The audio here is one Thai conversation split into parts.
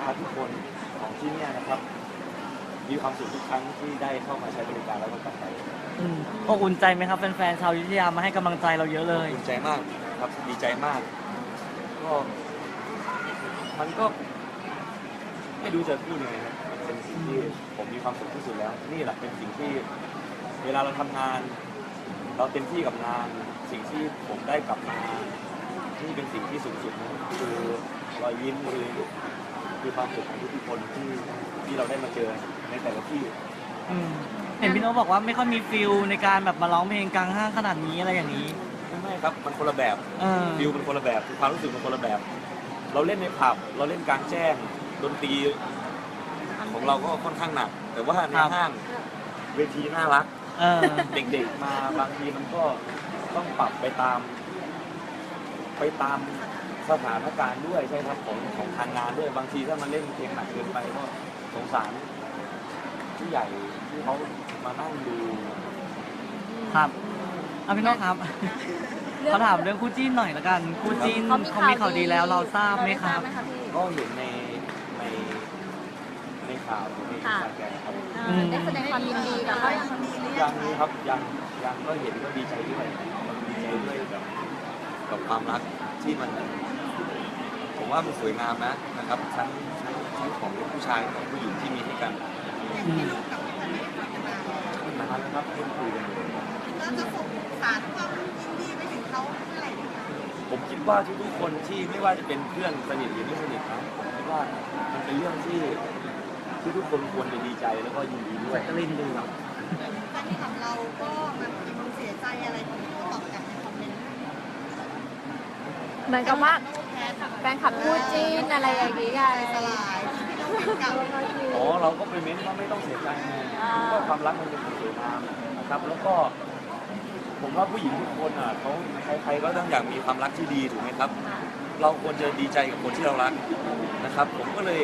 ค้าทุกคนของที่เนี่ยนะครับ มีความสุขทุกครั้งที่ได้เข้ามาใช้บริการแล้วก็กลับไปอืมอบอุ่นใจไหมครับแฟนๆชาวอยุธยามาให้กำลังใจเราเยอะเลย ภูมิใจมากครับดีใจมาก ก็มันก็ ไม่รู้จะพูดยังไงครับมันเป็นสิ่งที่ผมมีความสุขที่สุดแล้ว นี่แหละเป็นสิ่งที่เวลาเราทำงาน เราเต็มที่กับงาน สิ่งที่ผมได้กลับมานี่เป็นสิ่งที่สูงสุดนะคือรอยยิ้มคือ คือความสุขของทุกๆคนที่ที่เราได้มาเจอในแต่ละที่อืมเห็นพี่โน้ตบอกว่าไม่ค่อยมีฟิลในการแบบมาร้องเพลงกลางห้างขนาดนี้อะไรอย่างนี้ไม่ไม่ครับมันคนละแบบเออฟิลเป็นคนละแบบคือความรู้สึกเป็นคนละแบบ เราเล่นในผับเราเล่นกลางแจ้งดนตรีของเราก็ค่อนข้างหนัก แต่ว่าในห้างเวทีน่ารัก เออ เด็กๆมาบางทีมันก็ต้องปรับไปตาม ไปตาม สถานการณ์ด้วยใช่ครับของของทางงานด้วยบางทีถ้ามันเล่นเพลงหนักเกินไปก็สงสารผู้ใหญ่ที่เขามานั่งดูครับเอาพี่โน้ตครับเขาถามเรื่องคู่จิ้นหน่อยละกันคู่จิ้นเขามีเขามีข่าวดีแล้วเราทราบไหมครับ เาด้ทาไหมคะพี่ก็เห็นในในในข่าวในอินสตาแกรมครับเอ่อได้แสดงความยินดีกับเขายังคะยังเลยครับยังยังก็เห็นก็ดีใจด้วยดีใจด้วยกับกับความรักที่มันผม ว่ามันสวยงามนะนะครับทั้งทั้งทั้งของผู้ชายของผู้หญิงที่มีให้กันอืมนานแล้วครับเพิ่งคุยกันอยู่แล้วจะส่งสารความยินดีไปถึงเขาเมื่อไหร่ดีคะผมคิดว่าทุกๆคนที่ไม่ว่าจะเป็นเพื่อนสนิทหรือไม่สนิทนะผมคิดว่ามันเป็นเรื่องที่ที่ทุกคนควรจะดีใจแล้วก็ยินดีด้วยจะลินดูแฟนคลับเราก็แบบมีความเสียใจอะไรที่พี่โน้ตตอบกลับในคอมเมนต์เหมือนกับว่าโน้ต แพ้ทำแฟนคลับคู่จิ้นอะไรอย่างนี้ไงใจสลายพี่โน้เป็นกับอ๋อเราก็ไปเม้นว่าไม่ต้องเสียใจไงก็ความรักมันเป็นสิ่งสวยงามนะครับ แล้วก็ ผมว่าผู้หญิงทุกคนอะเขาใครๆก็ต้องอยากมีความรักที่ดีถูกไหมครับ เราควรจะดีใจกับคนที่เรารักนะครับ ผมก็เลย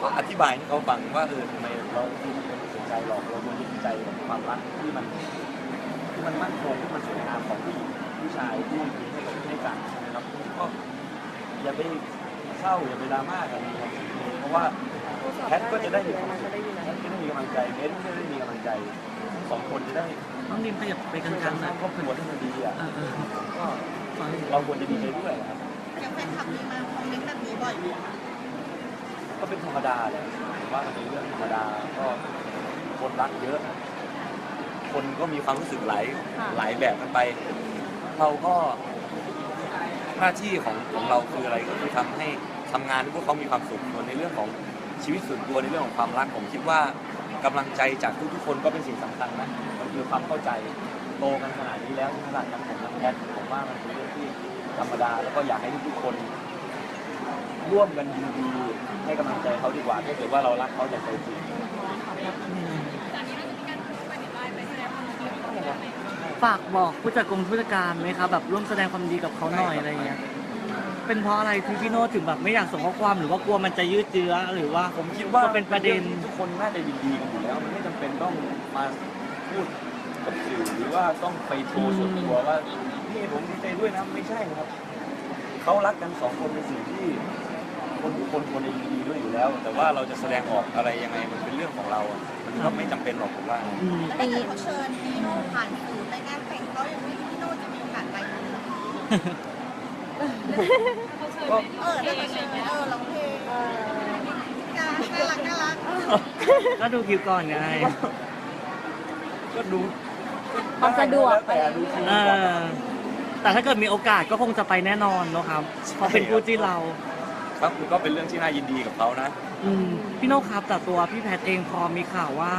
ก็อธิบายให้เขาฟังว่าเออทำไมเราเป็นสนใจหรอกเราควรจะดีใจกับความรักที่มันที่มันมั่นคงที่มันสวยงามของผู้หญิงผู้ชายที่มีให้กับให้กันนะครับ ก็อย่าไปเศร้าอย่าไปดราม่ากันนะครับเพราะว่าแคทก็จะได้มีความสุขแคทก็ได้มีกำลังใจเบนก็ได้มีกำลังใจสองคนจะได้ต้องดินขยับไปกช่วยลากังนๆน่ร้าองยครอบครัวที่มันดีอะก็เราควรจะดีใจด้วยครับย่างแฟนคลับมีมาคอมเมนต์แบบนี้บ่อยไหมคะก็เป็นธรรมดาแหละผมว่ามันเป็นเรื่องธรรมดาก็คนรักเยอะ คนก็มีความรู้สึกหลายหลายแบบกันไป เราก็ น้าที่ของของเราคืออะไรก็คือทำให้ทำงานให้พวกเขามีความสุขส่วนในเรื่องของชีวิตส่วนตัวในเรื่องของความรักผมคิดว่ากำลังใจจากทุกๆคนก็เป็นสิ่งสำคัญนะมันคือความเข้าใจโตกันขนาดนี้แล้วขนาดนั้นผมกับแพทผมว่ามันเป็นเรื่องที่ธรรมดาแล้วก็อยากให้ทุกๆคน ร่วมกันยินดีให้กำลังใจเขาดีกว่าถ้าเกิดว่าเรารักเขาอย่างใจจริง อืม ฝากบอกผู้จัดกรมผู้จัดการไหมครับแบบร่วมแสดงความดีกับเขาหน่อยอะไรเงี้ยเป็นเพราะอะไรที่พี่โน้ตถึงแบบไม่อยากส่งข้อความหรือว่ากลัวมันจะยืดเยื้อหรือว่าผมคิดว่าก็เป็นประเด็นที่ทุกคนน่าจะยินดีกันอยู่แล้ว มันไม่จำเป็นต้องมาพูดกับสื่อหรือว่าต้องไปโชว์ส่วนตัวว่านี่ผมดีใจด้วยนะไม่ใช่นะครับเขารักกันสองคนเป็นสิ่งที่ คนทุกคนควรจะยินดีด้วยอยู่แล้ว แต่ว่าเราจะแสดงออกอะไรยังไงมันเป็นเรื่องของเราอะมันก็ไม่จำเป็นหรอกผมว่าอืมแล้วถ้าเกิดเขาเชิญพี่โน้ตผ่านสื่อไปงานแต่งเขาอย่างนี้พี่โน้ตจะมีโอกาสไปไหมก็เออถ้าเขาเชิญเออร้องเพลงน่ารักน่ารักก็ดูคลิปก่อนไง ก็ดูความสะดวกแต่ดูทีเออแต่ถ้าเกิดมีโอกาสก็คงจะไปแน่นอนเนอะครับ เพราะเป็นคู่ที่เรา ครับก็เป็นเรื่องที่น่ายินดีกับเขานะ อืมพี่โน้ตครับแต่ตัวพี่แพทย์เองพอมีข่าวว่า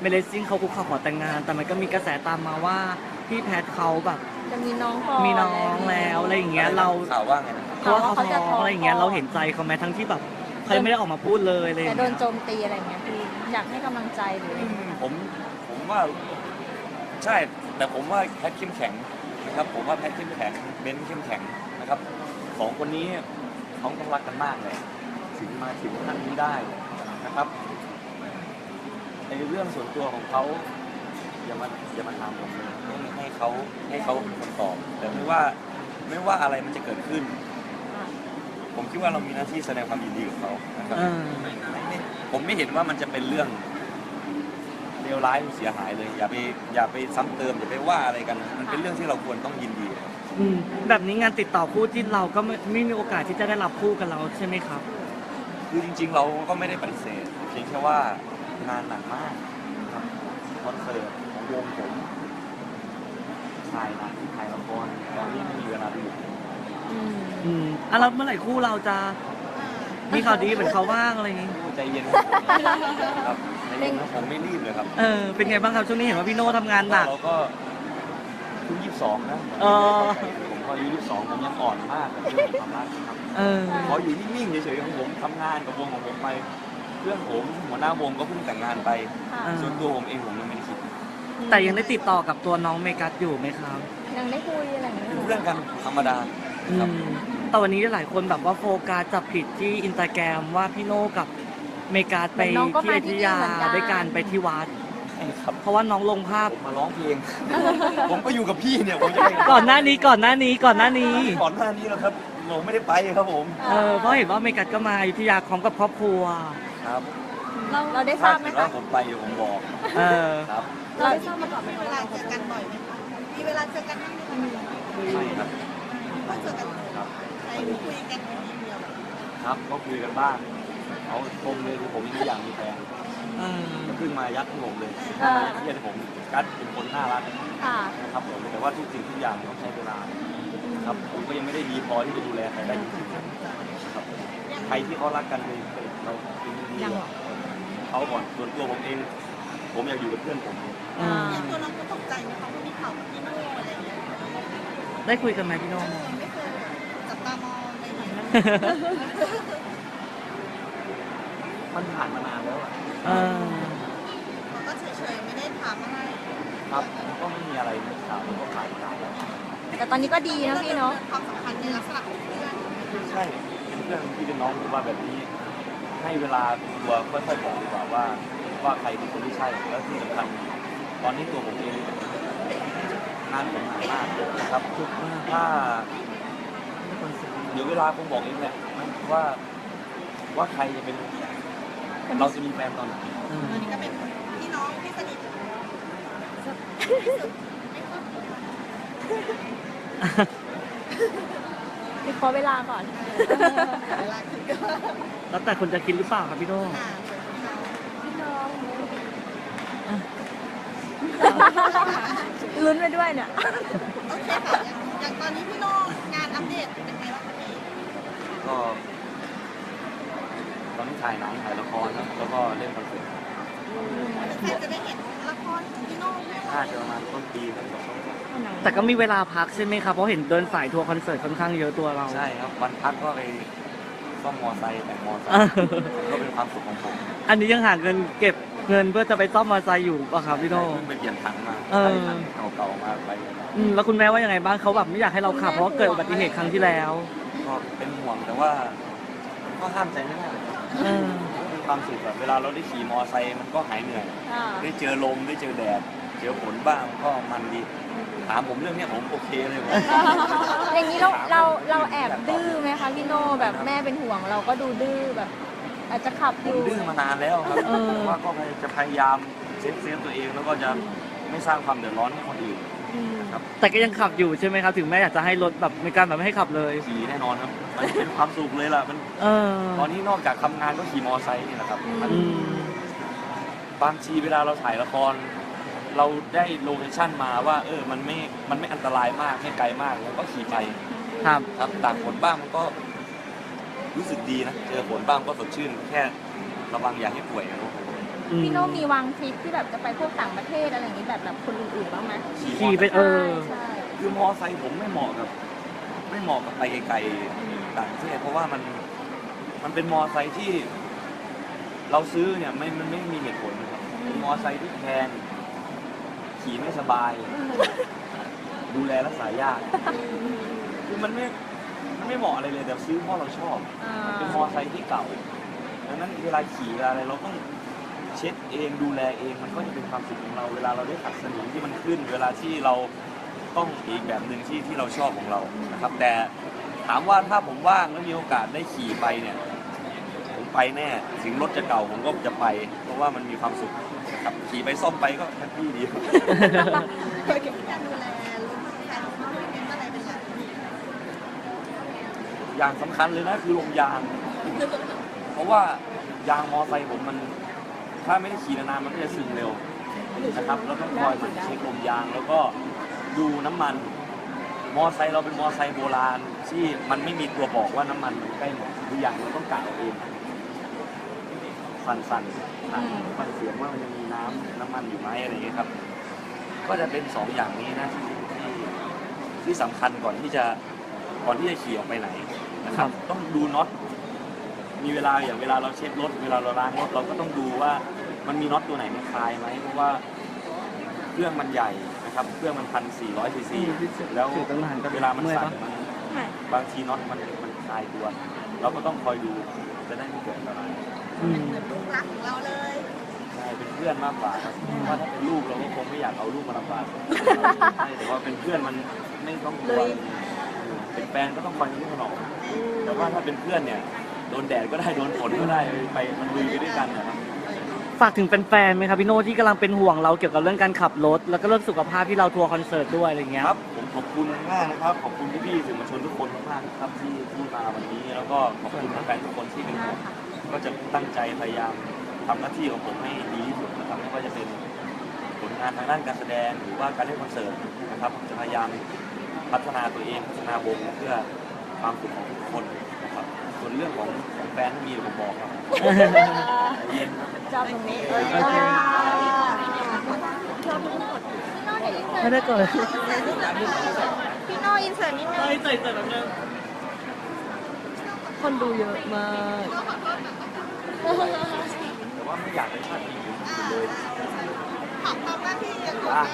เมเลซิ่งเขาคุกเข่าขอแต่งงาน แต่มันก็มีกระแสตามมาว่าพี่แพทย์เขาแบบจะมีน้องก่อนมีน้องแล้วอะไรอย่างเงี้ยเราข่าวว่าไงนะเพราะว่าเขาเขาจะท้ท้อองงอะไรอย่างเงี้ยเราเห็นใจเขาไหมทั้งที่แบบเขายังไม่ได้ออกมาพูดเลยอะไรอแต่ย่างโดเงี้นยโจมตีอะไรอย่างเงี้ยพี่อยากให้กำลังใจหรืออะไรอย่างเงี้ยผมผมว่า ใช่ แต่ผมว่าแพทเข้มแข็งนะครับ ผมว่าแพทเข้มแข็งเบนซ์เข้มแข็งนะครับสองคนนี้ เขาต้องรักกันมากเลยถึงมาถึงขั้นนี้ได้นะครับ ในเรื่องส่วนตัวของเขาอย่ามาอย่ามาถามผมเลยให้ให้เขาให้เขาเป็นคนตอบแต่ไม่ว่าไม่ว่าอะไรมันจะเกิดขึ้น ผมคิดว่าเรามีหน้าที่แสดงความยินดีกับเขานะครับเออไม่ไม่ผมไม่เห็นว่ามันจะเป็นเรื่อง เลวร้ายหรือเสียหายเลย อย่าไปอย่าไปซ้ำเติมอย่าไปว่าอะไรกัน มันเป็นเรื่องที่เราควรต้องยินดีอืมแบบนี้งานติดต่อคู่จิ้นเราก็ไม่ไม่มีโอกาสที่จะได้รับคู่กันเราใช่ไหมครับ คือจริง ๆ เราก็ไม่ได้ปฏิเสธเพียงแค่ว่างานหนักมากครับคอนเสิร์ตของวงผมถ่ายหนังถ่ายละครตอนนี้ไม่มีเวลาดูอืมอืมอะแล้วเมื่อไหร่คู่เราจะมีข่าวดีเหมือนเขาบ้างอะไรอย่างงี้ ใจเย็นครับใจ เย็นนะผมไม่รีบเลยครับเออเป็นไงบ้างครับช่วงนี้เห็นว่าพี่โน่ทำงานหนัก เราก็เพิ่งยี่สิบสองนะเออผมก็อายุยี่สิบสองผมยังอ่อนมากกับเรื่องของความรักครับเออขออยู่นิ่งๆเฉยๆของผมทำงานกับวงของผมไปเพื่อนผมหัวหน้าวงก็เพิ่งแต่งงานไป ค่ะอ่าส่วนตัวผมเองผมยังไม่ได้คิดแต่ยังได้ติดต่อกับตัวน้องเมกัสอยู่ไหมครับยังได้คุยอะไรอย่างเงี้ยเป็นเพื่อนกันธรรมดาอืครับมแต่วันนี้หลายคนแบบว่าโฟกัสจับผิดที่อินสตาแกรมว่าพี่โน่กับ เมกัสไปที่อยุธยาด้วยการไปที่วัดใช่ครับ เพราะว่าน้องลงภาพผมมาร้องเพลง ผมก็อยู่กับพี่เนี่ยผมจะไปก่อนหน้านี้ก่อนหน้านี้ก่อนหน้านี้ ก่อนหน้านี้แล้วครับผมไม่ได้ไปครับผมเออเพราะเห็นว่าเมกัสก็มาอยุธยาพร้อมกับครอบครัว ครับเราเราได้ทถ้าราบไหมเกิดว่าคะผมไปเดี๋ยวผมบอกเออ ครับเราได้ทราบมาก่อนไหมมีเวลาเจอกันบ่อยไหมคะมีเวลาเจอกันบ้างไหมคะใช่ครับก็เจอกันครับใครคุยกันทีเดียวครับก็คุยกันบ้าง เขาชมเลยคือผมยังไม่อยากมีแฟนเออเพิ่งมายัดให้ผมเลยเออเรียกผมกัดเป็นคนน่ารักค่ะนะครับผมแต่ว่าทุกสิ่งทุกอย่างต้องใช้เวลาครับผมก็ยังไม่ได้ดีพอที่จะดูแลใครได้จริงๆครับใครที่เขารักกันเลยเราเป็นดียังหรอ เขาก่อนส่วนตัวผมเอง ผมอยากอยู่กับเพื่อนผมเอออย่างตัวน้องก็ตกใจไหมคะว่ามีข่าวกับพี่โน่อะไรอย่างเงี้ยได้คุยกันไหมพี่โน่ไม่เคยจับตามองเลยค่ะ มันผ่านมานานแล้วอะเออเขาก็เฉยๆไม่ได้ถามอะไรครับก็ไม่มีอะไรในข่าวมันก็ผ่านมานานแล้วแต่ตอนนี้ก็ดีนะพี่เนาะความสัมพันธ์ในลักษณะของเพื่อน ใช่เป็นเพื่อนพี่เป็นน้องผมว่าแบบนี้ ให้เวลาตัวค่อยๆบอกดีกว่าว่า ว่าใครเป็นคนที่ใช่แล้วที่สำคัญตอนนี้ตัวผมเองงานผมหนักมากนะครับถ้าเดี๋ยวเวลาคงบอกเองแหละว่าว่าใครจะเป็น เราจะมีแฟนตอนไหนเออตอนนี้ก็เป็นพี่น้องที่สนิทขอเวลาก่อน เวลาคิดก็แล้วแต่คนจะคิดหรือเปล่าครับพี่โน่อ่าพี่น้องลุ้นไปด้วยเนี่ย โอเคค่ะอย่างอย่างตอนนี้พี่โน่งานอัปเดตเป็นไงบ้างคะพี่ ก็ต อนนี้ถ่ายหนังถ่ายละครครับแล้วก็เล่นคอนเสิร์ตใครจะได้เห็นละครของพี่โน่ไหมน่าจะประมาณต้นปีครับสองต้นปีแต่ก็มีเวลาพักใช่ไหมครับ เพราะเห็นเดินสายทัวร์คอนเสิร์ตค่อนข้างเยอะตัวเรา ใช่ครับวันพักก็ไปซ่อมมอไซค์แต่งมอไซเอค์อก็เป็นความสุขของผมอันนี้ยังหาเงินเก็บเงินเพื่อจะไปซ่อมมอเตอร์ไซค์อยู่ป่ะครับพี่โน่เพิ่งไปเปลี่ยนถังมาเออใช้ถังเก่าๆมาไปอืมแล้วคุณแม่ว่ายังไงบ้างเขาแบบไม่อยากให้เราขับเพราะว่าเกิดอุบัติเหตุครั้งที่แล้ว ก็เป็นห่วงแต่ว่าก็ห้ามใจไม่ได้ เออก็เป็นความสุขแบบเวลาเราได้ขี่มอไซค์มันก็หายเหนื่อย อ่าได้เจอลมได้เจอแดด เจอฝนบ้างก็มันดี ถามผมเรื่องเนี้ยผมโอเคเลยผม อย่างนี้เราเราเราแอบดื้อไหมคะพี่โน่แบบแม่เป็นห่วงเราก็ดูดื้อแบบ อาจจะขับผอมยู่ ดื้อมานานแล้วครับเออ แต่ว่าก็จะพยายามเซฟเซฟตัวเองแล้วก็จะไม่สร้างความเดือดร้อนให้คนอื่น อืมแต่ก็ยังขับอยู่ใช่ไหมครับ ถึงแม่อยากจะให้รถแบบมีการแบบไม่ให้ขับเลย ขี่แน่นอนครับมันเป็นความสุขเลยล่ะมันเออตอนนี้นอกจากทำงานก็ขี่มอไซค์นี่แหละครับมันอืมบางทีเวลาเราถ่ายละคร เราได้โลเคชั่นมาว่า เออมันไม่มันไม่อันตรายมากไม่ไกลมากเราก็ขี่ไปครับ ครับตากฝนบ้างมันก็ รู้สึกดีนะเจอฝนบ้างก็สดชื่น แค่ระวังอย่าให้ป่วยนะครับอืม พี่โน่มีวางทริปที่แบบจะไปพวกต่างประเทศอะไรอย่างนี้แบบแบบคนอื่นๆบ้างไหมขี่ไปเออ ใช่คือมอไซค์ผมไม่เหมาะกับ ไม่เหมาะกับไปไกลๆต่างประเทศเพราะว่ามันมันเป็นมอไซค์ที่ เราซื้อเนี่ยไม่มันไม่มีเหตุผลนะครับเป็นมอไซค์ที่แพงขี่ไม่สบาย ดูแลรักษายาก คือมันไม่มันไม่เหมาะอะไรเลยแต่ซื้อเพราะเราชอบอ่าเป็นมอไซค์ที่เก่าดังนั้นเวลาขี่เวลาอะไรเราต้อง เช็ดเองดูแลเองมันก็จะเป็นความสุขของเราเวลาเราได้ขัดสนิมที่มันขึ้น เวลาที่เราต้องอีกแบบหนึ่งที่ที่เราชอบของเรานะครับ แต่ถามว่าถ้าผมว่างแล้วมีโอกาสได้ขี่ไปเนี่ยผมไปแน่ถึงรถจะเก่าผมก็จะไป เพราะว่ามันมีความสุขนะครับขี่ไปซ่อมไปก็แฮปปี้ดีเคยเก็บการดูแลรถแฟนเขาไม่เน้นอะไรเป็นหลักอย่างสำคัญเลยนะคือลมยาง เพราะว่ายางมอไซค์ผมมัน ถ้าไม่ได้ขี่นานๆมันก็จะซึมเร็วนะครับแล้วต้องคอยหมั่นเช็คลมยาง แล้วก็ดูน้ำมัน มอไซค์เราเป็นมอไซค์โบราณ ที่มันไม่มีตัวบอกว่าน้ำมันมันใกล้หมดทุกอย่างเราต้องกะเอาเองสั่นๆสั่นฟังเสียงว่ามันยังมีน้ำน้ำมันอยู่ไหมอะไรอย่างเงี้ยครับ ก็จะเป็นสองอย่างนี้นะที่ที่ที่สำคัญก่อนที่จะก่อนที่จะขี่ออกไปไหนนะครับ ต้องดูน็อต มีเวลาอย่างเวลาเราเช็ดรถเวลาเราล้างรถเราก็ต้องดูว่ามันมีน็อตตัวไหนมันคลายไหมเพราะว่าเครื่องมันใหญ่นะครับเครื่องมันพันสี่ร้อยซีซีแล้วถือตั้งนานก็เวลามันเมื่อยสั่นปะมันบางทีน็อตมันมันคลายตัว เราก็ต้องคอยดูจะได้ไม่เกิดอันตรายอืมเหมือนลูกรักของเราเลยใช่เป็นเพื่อนมากกว่าครับเพราะว่าถ้าเป็นลูกเราก็คงไม่อยากเอาลูกมาลำบากใช่แต่ว่าเป็นเพื่อนมันไม่ต้องกลัวเป็นแฟนก็ต้องคอยมีลูกขนอมแต่ว่าถ้าเป็นเพื่อนเนี่ยโดนแดดก็ได้โดนฝนก็ได้ไปมันลุยไปด้วยกันนะครับ ฝากถึงแฟนๆไหมครับพี่โน่ที่กำลังเป็นห่วงเราเกี่ยวกับเรื่องการขับรถ แล้วก็เรื่องสุขภาพที่เราทัวร์คอนเสิร์ตด้วยอะไรเงี้ยครับผมขอบคุณมากนะครับ ขอบคุณพี่ๆสื่อมวลชนทุกคนมากๆนะครับที่ที่มาวันนี้ แล้วก็ขอบคุณแฟนๆทุกคนที่เป็นห่วงก็จะตั้งใจพยายามทำหน้าที่ของผมให้ดีที่สุดนะครับไม่ว่าจะเป็นผลงานทางด้านการแสดงหรือว่าการเล่นคอนเสิร์ตนะครับผมจะพยายามพัฒนาตัวเองพัฒนาวงเพื่อความสุขของทุกคนนะครับ ส่วนเรื่องของของแฟนมีเดี๋ยวผมบอกครับเย็นครับชอบตรงนี้โอเคไม่ได้เกิดพี่โน่อินเสิร์ตนิดนึงไม่เตยเตยแบบนึงคนดูเยอะมากแต่ว่าไม่อยากไปพลาดพิงถึงคนอื่เลยขอบความหน้าที่ยังคงอะ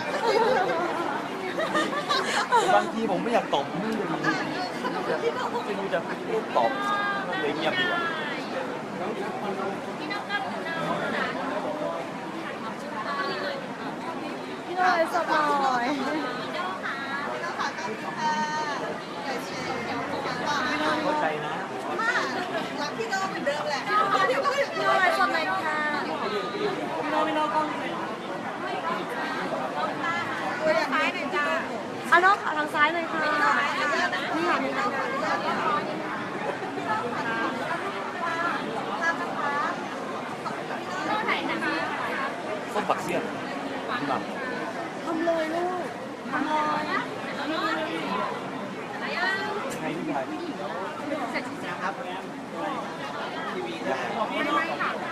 บางทีผมไม่อยากตอบไม่รู้จะไม่รู้จะตอบ เลยเงียบดีกว่าพี่น่อินเสิร์ตหน่อยเข้าใจนะรักพี่โน่เหมือนเดิมแหละพี่น่ไลฟ์สดหน่อยค่ะพี่โน่พี่น้องตัวอย่างนี้หน่อยจ้าเอาน้องขาทางซ้ายเลยค่ะ นี่ค่ะนี่ค่ะ ปักเสี้ยนพี่หม่ทำเลยลูกทำเลยำไงพี่ชาย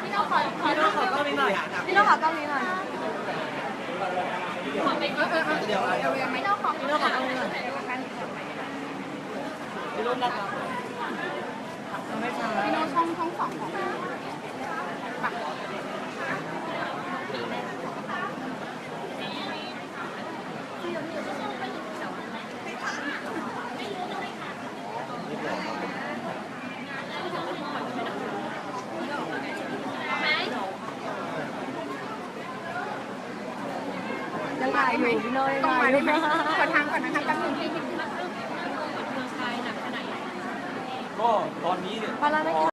พี่โน่ขอขอพี่โน่ขอกล้องนี้หน่อยพี่โน่ขอกล้องนี้หน่อยเดี๋ยวเดี๋ยวพี่โน่ขอพี่โน่ขอกล้องนี้หน่อยพี่โน่นะครับไม่ใช่พี่โน่ช่องช่องสองของ ยังถ่ายอยู่พี่โน่ยังมาได้ไหมขอทางก่อนนะคะแป๊บนึงก็ตอนนี้พอแล้วนะคะ